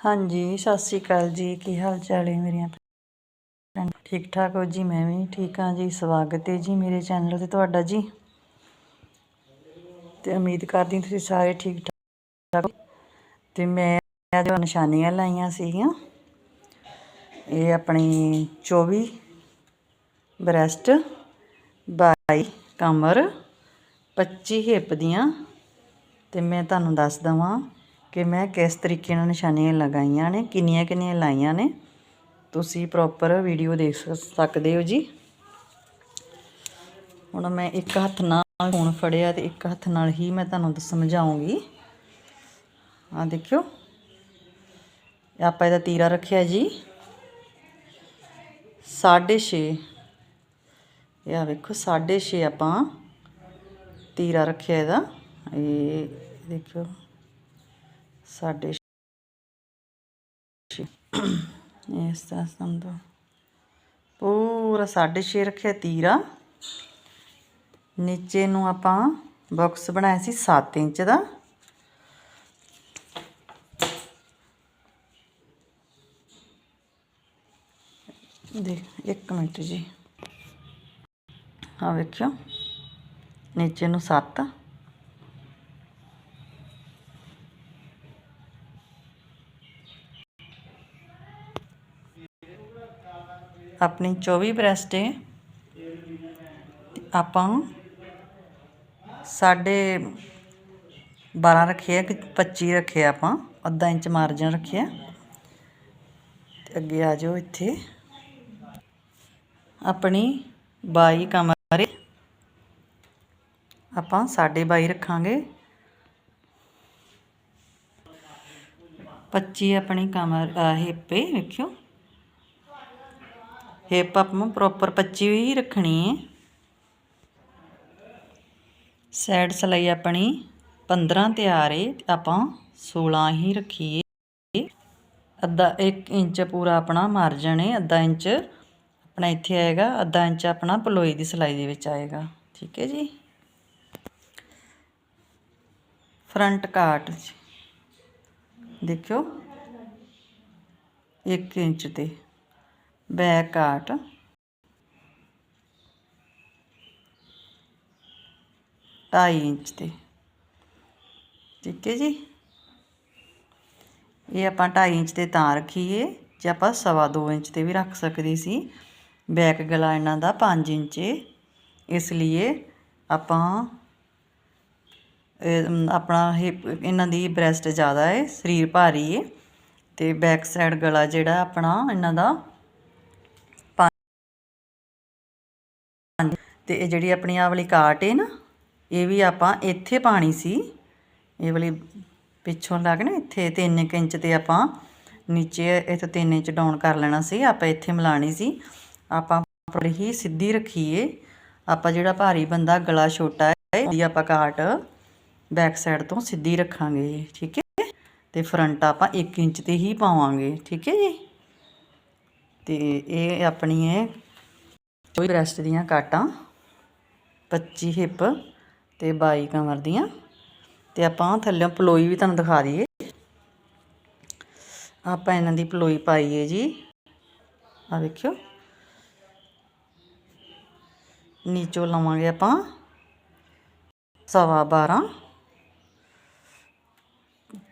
ਹਾਂਜੀ, ਸਤਿ ਸ਼੍ਰੀ ਅਕਾਲ ਜੀ। ਕੀ ਹਾਲ ਚਾਲ ਹੈ ਮੇਰੀਆਂ ਭੈਣਾਂ? ਠੀਕ ਠਾਕ ਹੋ ਜੀ, ਮੈਂ ਵੀ ਠੀਕ ਹਾਂ ਜੀ। ਸਵਾਗਤ ਹੈ ਜੀ ਮੇਰੇ ਚੈਨਲ ਤੇ ਤੁਹਾਡਾ ਜੀ। ਤੇ ਉਮੀਦ ਕਰਦੀ ਹਾਂ ਤੁਸੀਂ ਸਾਰੇ ਠੀਕ ਠਾਕ ਹੋ। ਤੇ ਮੈਂ ਜੋ ਨਿਸ਼ਾਨੀਆਂ ਲਾਈਆਂ ਸੀਗੀਆਂ। ਇਹ ਆਪਣੀ 24 ਬ੍ਰੈਸਟ 22 ਕਮਰ 25 ਹਿੱਪ ਦੀਆਂ। ਤੇ ਮੈਂ ਤੁਹਾਨੂੰ ਦੱਸ ਦਵਾਂ ਕਿ ਮੈਂ ਕਿਸ ਤਰੀਕੇ ਨਾਲ ਨਿਸ਼ਾਨੀਆਂ ਲਗਾਈਆਂ ਨੇ, ਕਿੰਨੀਆਂ ਕਿੰਨੀਆਂ ਲਾਈਆਂ ਨੇ। ਤੁਸੀਂ ਪ੍ਰੋਪਰ ਵੀਡੀਓ ਦੇਖ ਸਕਦੇ ਹੋ ਜੀ। ਹੁਣ ਮੈਂ ਇੱਕ ਹੱਥ ਨਾਲ ਫੋਨ ਫੜਿਆ ਤੇ ਇੱਕ ਹੱਥ ਨਾਲ ਹੀ ਮੈਂ ਤੁਹਾਨੂੰ ਸਮਝਾਉਂਗੀ। ਆ ਦੇਖਿਓ। ਆਪਾਂ ਇਹਦਾ ਤੀਰਾ ਰੱਖਿਆ ਜੀ। 6.5 ਇਹ ਆ ਵੇਖੋ 6.5 ਆਪਾਂ ਤੀਰਾ ਰੱਖਿਆ ਇਹਦਾ। ਇਹ ਦੇਖਿਓ। ਸਾਡੇ ਇਸ ਤਰ੍ਹਾਂ ਸੰਦੋ ਪੂਰਾ ਸਾਢੇ ਛੇ ਰੱਖਿਆ ਤੀਰਾ। ਨੀਚੇ ਨੂੰ ਆਪਾਂ ਬਾਕਸ ਬਣਾਇਆ ਸੀ 7 ਇੰਚ ਦਾ। ਦੇਖ, ਇੱਕ ਮਿੰਟ ਜੀ। ਆ ਵੇਖਿਓ। ਨੀਚੇ ਨੂੰ 7 ਆਪਣੀ 24 ਬ੍ਰੈਸਟ ਹੈ ਆਪਾਂ ਸਾਢੇ 12 ਰੱਖਿਆ ਕਿ 25 ਰੱਖਿਆ ਆਪਾਂ, ਅੱਧਾ ਇੰਚ ਮਾਰਜਨ ਰੱਖਿਆ ਤੇ ਅੱਗੇ ਆ ਜਾਓ ਇੱਥੇ। ਆਪਣੀ 22 ਕਮਰ ਹੈ। ਆਪਾਂ ਸਾਢੇ 22 ਰੱਖਾਂਗੇ। 25 ਆਪਣੀ ਕਮਰ ਹਿੱਪੇ, ਵੇਖਿਓ। ਹਿੱਪ ਆਪਾਂ ਪ੍ਰੋਪਰ 25 ਹੀ ਰੱਖਣੀ ਹੈ ਸਾਈਡ ਸਲਾਈ ਆਪਣੀ 15 ਤਿਆਰ ਹੈ ਆਪਾਂ 16 ਹੀ ਰੱਖੀਏ। ਅੱਧਾ 1 ਇੰਚ ਪੂਰਾ ਆਪਣਾ ਮਾਰਜਨ ਹੈ ਅੱਧਾ ਇੰਚ ਆਪਣਾ ਇੱਥੇ ਆਏਗਾ, ਅੱਧਾ ਇੰਚ ਆਪਣਾ ਪਲੋਈ ਦੀ ਸਲਾਈ ਦੇ ਵਿੱਚ ਆਏਗਾ। ਠੀਕ ਹੈ ਜੀ? ਫਰੰਟ ਕਾਟ ਦੇਖਿਓ। 1 ਇੰਚ ਤੇ। ਬੈਕ ਕਾਟ ਢਾਈ ਇੰਚ ਤੇ। ਠੀਕ ਹੈ ਜੀ? ਇਹ ਆਪਾਂ 2.5 ਇੰਚ ਤੇ ਤਾਂ ਰੱਖੀਏ। ਜੇ ਆਪਾਂ ਸਵਾ ਦੋ ਇੰਚ ਤੇ ਵੀ ਰੱਖ ਸਕਦੇ ਸੀ। ਬੈਕ ਗਲਾ ਇਹਨਾਂ ਦਾ 5 ਇੰਚ ਇਸ ਲਈ ਆਪਾਂ ਆਪਣਾ ਹਿਪ, ਇਹਨਾਂ ਦੀ ਬ੍ਰੈਸਟ ਜ਼ਿਆਦਾ ਹੈ ਸਰੀਰ ਭਾਰੀ ਹੈ ਤੇ ਬੈਕ ਸਾਈਡ ਗਲਾ ਜਿਹੜਾ ਆਪਣਾ ਇਹਨਾਂ ਦਾ ਤੇ ਇਹ ਜਿਹੜੀ ਆਪਣੀ ਆਹ ਵਾਲੀ ਕਾਟ ਹੈ ਨਾ, ਇਹ ਵੀ ਆਪਾਂ ਇੱਥੇ ਪਾਣੀ ਸੀ। ਇਹ ਵਾਲੀ ਪਿੱਛੋਂ ਲੱਗ ਨਾ ਇੱਥੇ 3 ਇੰਚ ਤੇ ਆਪਾਂ ਨੀਚੇ ਇੱਥੇ 3 ਇੰਚ ਡਾਊਨ ਕਰ ਲੈਣਾ ਸੀ, ਆਪਾਂ ਇੱਥੇ ਮਿਲਾਣੀ ਸੀ। ਆਪਾਂ ਪਰ ਹੀ ਸਿੱਧੀ ਰੱਖੀਏ। ਆਪਾਂ ਜਿਹੜਾ ਭਾਰੀ ਬੰਦਾ ਗਲਾ ਛੋਟਾ ਹੈ ਇਹਦੀ ਆਪਾਂ ਕਾਟ ਬੈਕ ਸਾਈਡ ਤੋਂ ਸਿੱਧੀ ਰੱਖਾਂਗੇ ਠੀਕ ਹੈ ਤੇ ਫਰੰਟ ਆਪਾਂ 1 ਇੰਚ ਤੇ ਹੀ ਪਾਵਾਂਗੇ, ਠੀਕ ਹੈ ਜੀ? ਤੇ ਇਹ ਆਪਣੀ ਹੈ ਚੋਈ ਬ੍ਰੈਸਟ ਦੀਆਂ ਕਾਟਾਂ। 25 ਹਿੱਪ ਤੇ 22 ਕਮਰ ਦੀਆਂ। ਤੇ ਆਪਾਂ ਥੱਲੇ ਪਲੋਈ ਵੀ ਤੁਹਾਨੂੰ ਦਿਖਾ ਦਈਏ। ਆਪਾਂ ਇਹਨਾਂ ਦੀ ਪਲੋਈ ਪਾਈ ਹੈ ਜੀ। ਆ ਵੇਖਿਓ। ਨੀਚੋਂ ਲਵਾਂਗੇ ਆਪਾਂ ਸਵਾ 12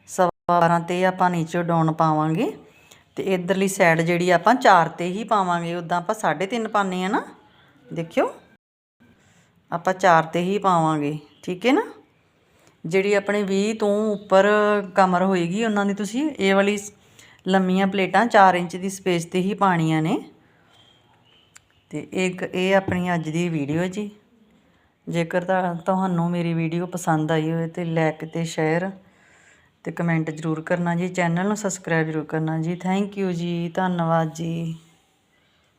ਸਵਾ 12 ਤੇ ਆਪਾਂ ਨੀਚੋ ਡਾਊਨ ਪਾਵਾਂਗੇ। ਤੇ ਇਧਰਲੀ ਸਾਈਡ ਜਿਹੜੀ ਆਪਾਂ 4 ਤੇ ਹੀ ਪਾਵਾਂਗੇ। ਉਦਾਂ ਆਪਾਂ 3.5 ਪਾਣੇ ਆ ਨਾ। ਦੇਖਿਓ। ਆਪਾਂ 4 ਤੇ ਹੀ ਪਾਵਾਂਗੇ, ਠੀਕ ਹੈ ਨਾ? ਜਿਹੜੀ ਆਪਣੇ 20 ਤੋਂ ਉੱਪਰ ਕਮਰ ਹੋਏਗੀ, ਉਹਨਾਂ ਦੀ ਤੁਸੀਂ ਇਹ ਵਾਲੀ ਲੰਮੀਆਂ ਪਲੇਟਾਂ 4 ਇੰਚ ਦੀ ਸਪੇਸ ਤੇ ਹੀ ਪਾਣੀਆਂ ਨੇ। ਤੇ ਇੱਕ ਇਹ ਆਪਣੀ ਅੱਜ ਦੀ ਵੀਡੀਓ ਜੀ। ਜੇਕਰ ਤਾਂ ਤੁਹਾਨੂੰ ਮੇਰੀ ਵੀਡੀਓ ਪਸੰਦ ਆਈ ਹੋਵੇ ਤੇ ਲਾਈਕ ਤੇ ਸ਼ੇਅਰ ਤੇ ਕਮੈਂਟ ਜ਼ਰੂਰ ਕਰਨਾ ਜੀ, ਚੈਨਲ ਨੂੰ ਸਬਸਕ੍ਰਾਈਬ ਜ਼ਰੂਰ ਕਰਨਾ ਜੀ। ਥੈਂਕ ਯੂ ਜੀ, ਧੰਨਵਾਦ ਜੀ।